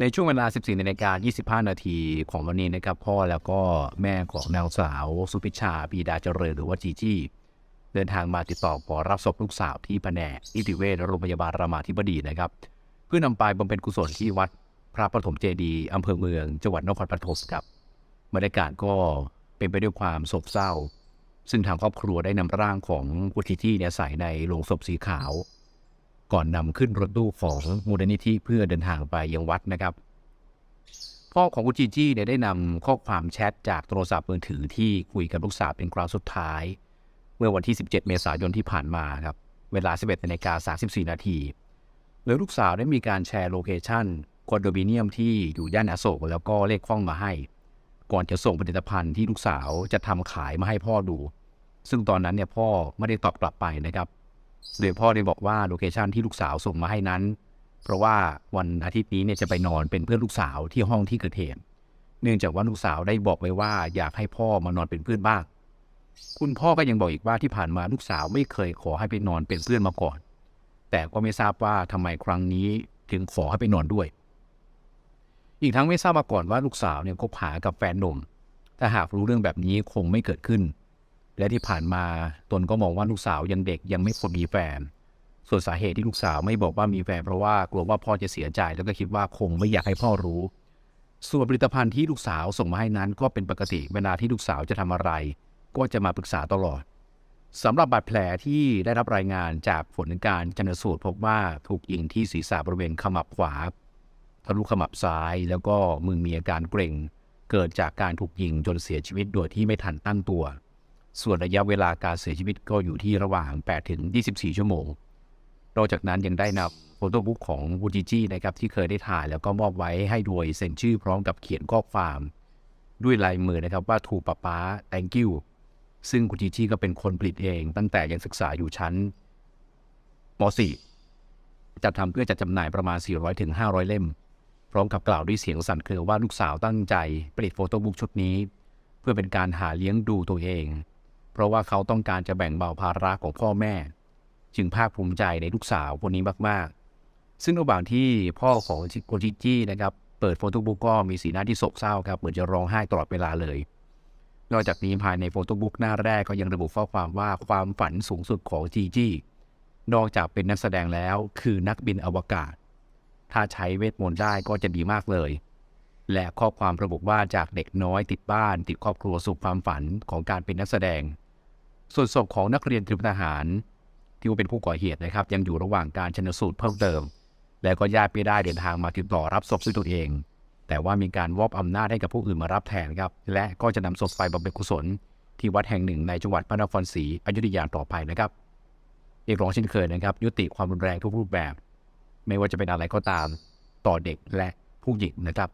ในช่วงเวลา 14นาฬิกา25 นาทีของวันนี้นะครับ พ่อแล้วก็แม่ของนางสาวสุพิชาปีดาเจริญหรือว่าจีจี้เดินทางมาติดต่อขอรับศพลูกสาวที่แผนกนิติเวชโรงพยาบาลรามาธิบดีนะครับ เพื่อนำไปบำเพ็ญกุศลที่วัดพระปฐมเจดีย์อำเภอเมืองจังหวัดนครปฐมครับบรรยากาศก็เป็นไปด้วยความโศกเศร้า ซึ่งทางครอบครัวได้นำร่างของคุณจีจี้เนี่ยใส่ในโลงศพสีขาว ก่อนนำขึ้นรถตู้ของมูลนิธิเพื่อเดินทางไปยังวัดนะครับ พ่อของคุณจีจี้เนี่ยได้นำข้อความแชทจากโทรศัพท์มือถือที่คุยกับลูกสาวเป็นครั้งสุดท้าย เมื่อวันที่ 17 เมษายนที่ผ่านมาครับเวลา 11นาฬิกา34 นาทีโดยลูกสาวได้มีการแชร์โลเคชั่นคอนโดมิเนียมที่อยู่ย่านอโศกแล้วก็เลขห้องมาให้ ก่อนจะส่งผลิตภัณฑ์ที่ลูกสาวจะทำขายมาให้พ่อดู ซึ่งตอนนั้นเนี่ยพ่อไม่ได้ตอบกลับไปนะครับ โดยพ่อได้บอกว่าโลเคชันที่ลูกสาวส่งมาให้นั้น เพราะว่าวันอาทิตย์นี้เนี่ยจะไปนอนเป็นเพื่อนลูกสาวที่ห้องที่เกิดเหตุเนื่องจากว่าลูกสาวได้บอกไว้ว่าอยากให้พ่อมานอนเป็นเพื่อนบ้าง คุณพ่อก็ยังบอกอีกว่าที่ผ่านมาลูกสาวไม่เคยขอให้ไปนอนเป็นเพื่อนมาก่อน แต่ก็ไม่ทราบว่าทำไมครั้งนี้ถึงขอให้ไปนอนด้วย อีกทั้งไม่ทราบมาก่อนว่าลูกสาวเนี่ยคบหากับแฟนหนุ่มถ้าหากรู้เรื่องแบบนี้คงไม่เกิดขึ้น และที่ผ่านมาตนก็มองว่าลูกสาวยังเด็กยังไม่ควรมีแฟน ส่วนสาเหตุที่ลูกสาวไม่บอกว่ามีแฟนเพราะว่ากลัวว่าพ่อจะเสียใจแล้วก็คิดว่าคงไม่อยากให้พ่อรู้ ส่วนผลิตภัณฑ์ที่ลูกสาวส่งมาให้นั้นก็เป็นปกติเวลาที่ลูกสาวจะทำอะไร ก็จะมาปรึกษาตลอดสำหรับบาดแผลที่ได้รับรายงานจากผลการชันสูตรพบว่าถูกยิงที่ศีรษะบริเวณขมับขวาทะลุขมับซ้าย แล้วก็มือมีอาการเกร็ง เกิดจากการถูกยิงจนเสียชีวิตโดยที่ไม่ทันตั้งตัว ส่วนระยะเวลาการเสียชีวิตก็อยู่ที่ระหว่าง 8 ถึง 24 ชั่วโมง นอกจากนั้นยังได้นำโฟโต้บุ๊กของวูจิจีนะครับที่เคยได้ถ่ายแล้วก็มอบไว้ให้โดยเซ็นชื่อพร้อมกับเขียนข้อความด้วยลายมือนะครับว่าถูกป้าป้า thank you ซึ่งคุณจีจี้ก็เป็นคนผลิตเอง ตั้งแต่ยังศึกษาอยู่ชั้นม .4 จัดทำเพื่อจัดจำหน่ายประมาณ 400ถึง500เล่ม พร้อมกับกล่าวด้วยเสียงสั่นเครือว่าลูกสาวตั้งใจผลิตโฟโต้บุ๊กชุดนี้ เพื่อเป็นการหาเลี้ยงดูตัวเอง เพราะว่าเขาต้องการจะแบ่งเบาภาระของพ่อแม่ จึงภาคภูมิใจในลูกสาวคนนี้มาก ๆ ซึ่งระหว่างที่พ่อของโกจิจี้นะครับ เปิดโฟโต้บุ๊กก็มีสีหน้าที่โศกเศร้าครับ เหมือนจะร้องไห้ตลอดเวลาเลย นอกจากนี้ภายในโฟโต้บุ๊กหน้าแรกก็ยังระบุข้อความว่าความฝันสูงสุดของจีจี้นอกจากเป็นนักแสดงแล้วคือนักบินอวกาศ ถ้าใช้เวทมนต์ได้ก็จะดีมากเลย และข้อความระบุว่าจากเด็กน้อยติดบ้านติดครอบครัวสู่ความฝันของการเป็นนักแสดง ส่วนศพของนักเรียนเตรียมทหาร ที่ว่าเป็นผู้ก่อเหตุนะครับ ยังอยู่ระหว่างการชันสูตรเพิ่มเติม และก็ญาติไม่ได้เดินทางมาติดต่อรับศพด้วยตัวเอง แต่ว่ามีการวอบอำนาจให้กับผู้อื่นมารับแทนครับ และก็จะนำศพไปบำเพ็ญกุศล ที่วัดแห่งหนึ่งในจังหวัดพระนครศรีอยุธยาต่อไปนะครับเรียกร้องเช่นเคยนะครับ ยุติความรุนแรงทุกรูปแบบ ไม่ว่าจะเป็นอะไรก็ตามต่อเด็กและผู้หญิงนะครับ